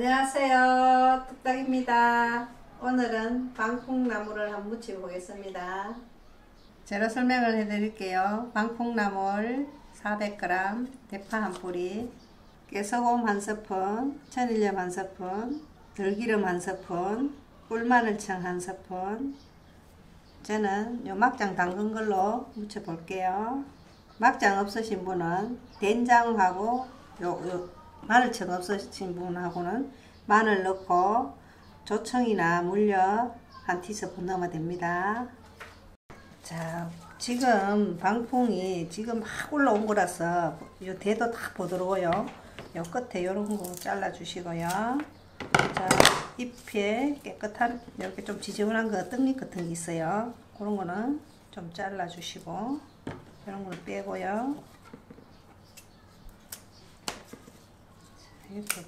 안녕하세요. 뚝딱입니다. 오늘은 방풍나물을 한번 무쳐 보겠습니다. 재료 설명을 해 드릴게요. 방풍나물 400g, 대파 한 뿌리, 깨소금 한 스푼, 천일염 한 스푼, 들기름 한 스푼, 꿀마늘청 한 스푼. 저는 요 막장 담근 걸로 무쳐 볼게요. 막장 없으신 분은 된장하고 요, 요 마늘청 없으신 분하고는 마늘 넣고 조청이나 물엿 한 티스푼 넣으면 됩니다. 자, 지금 방풍이 지금 막 올라온 거라서 이 대도 다 부드러워요. 요 끝에 요런 거 잘라 주시고요. 자, 잎에 깨끗한 이렇게 좀 지저분한 거 떡잎 같은 게 있어요. 그런 거는 좀 잘라 주시고 이런 거는 빼고요. 이렇게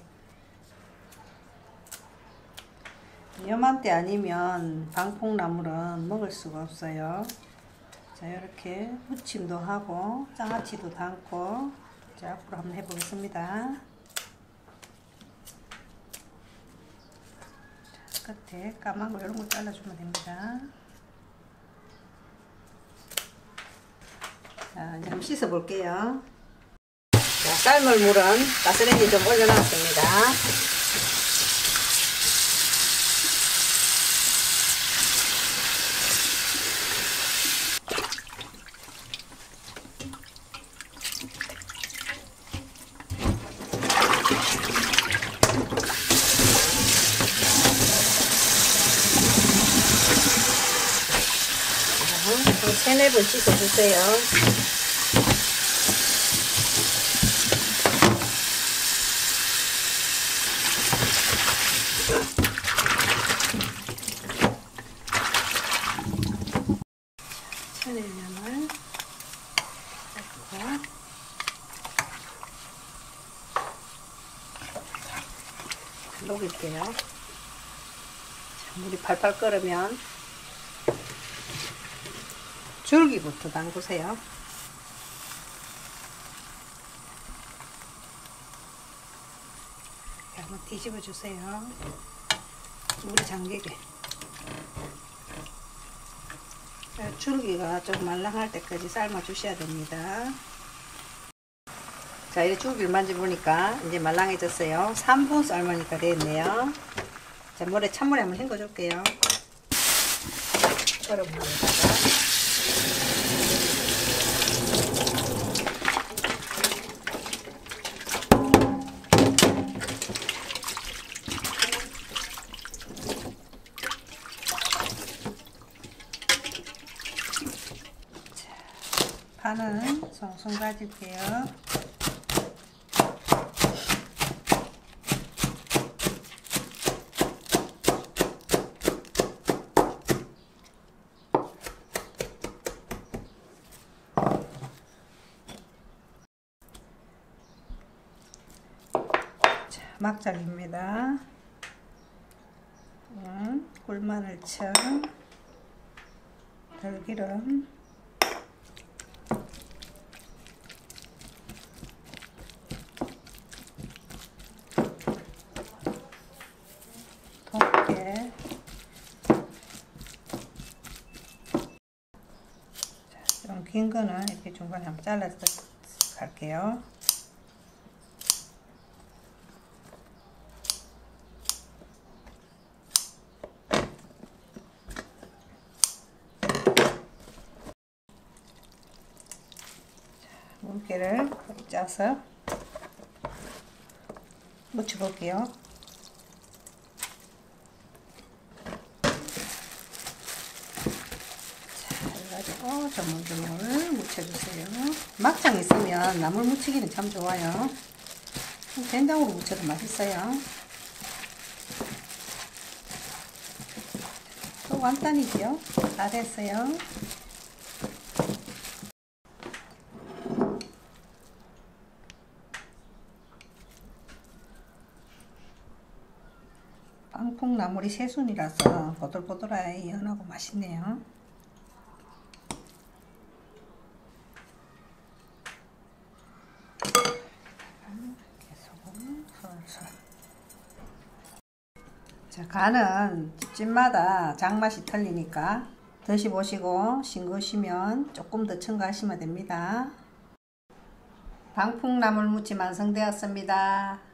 요맘때 아니면 방풍나물은 먹을 수가 없어요. 자 이렇게 무침도 하고 장아찌도 담고 자 앞으로 한번 해보겠습니다. 자, 끝에 까만 거 이런 거 잘라주면 됩니다. 자 이제 한번 씻어 볼게요. 자, 삶을 물은 가스레인지 좀 올려놨습니다. 한 세네 번 씻어주세요. 천일염을 넣고 녹일게요. 자, 물이 팔팔 끓으면 줄기부터 담그세요. 한번 뒤집어 주세요. 물이 잠기게. 줄기가 좀 말랑할 때까지 삶아 주셔야 됩니다. 자, 이제 줄기를 만져보니까 이제 말랑해졌어요. 3분 삶으니까 됐네요. 자, 물에 찬물에 한번 헹궈 줄게요. 물에다가. 파는 송송 가질게요. 자, 막장입니다. 음, 꿀마늘청, 들기름, 곱게 좀긴 거는 이렇게 중간에 한번 잘라서 갈게요. 물기를 짜서 묻혀볼게요. 해가지고 조물조물 묻혀주세요. 막장 있으면 나물 무치기는 참 좋아요. 된장으로 무쳐도 맛있어요. 또 완단이죠. 다 됐어요. 빵풍나물이 새순이라서 보들보들하게 연하고 맛있네요. 소금 솔솔 자, 간은 집집마다 장맛이 틀리니까 드셔보시고 싱거우시면 조금 더 첨가하시면 됩니다. 방풍나물 무침 완성되었습니다.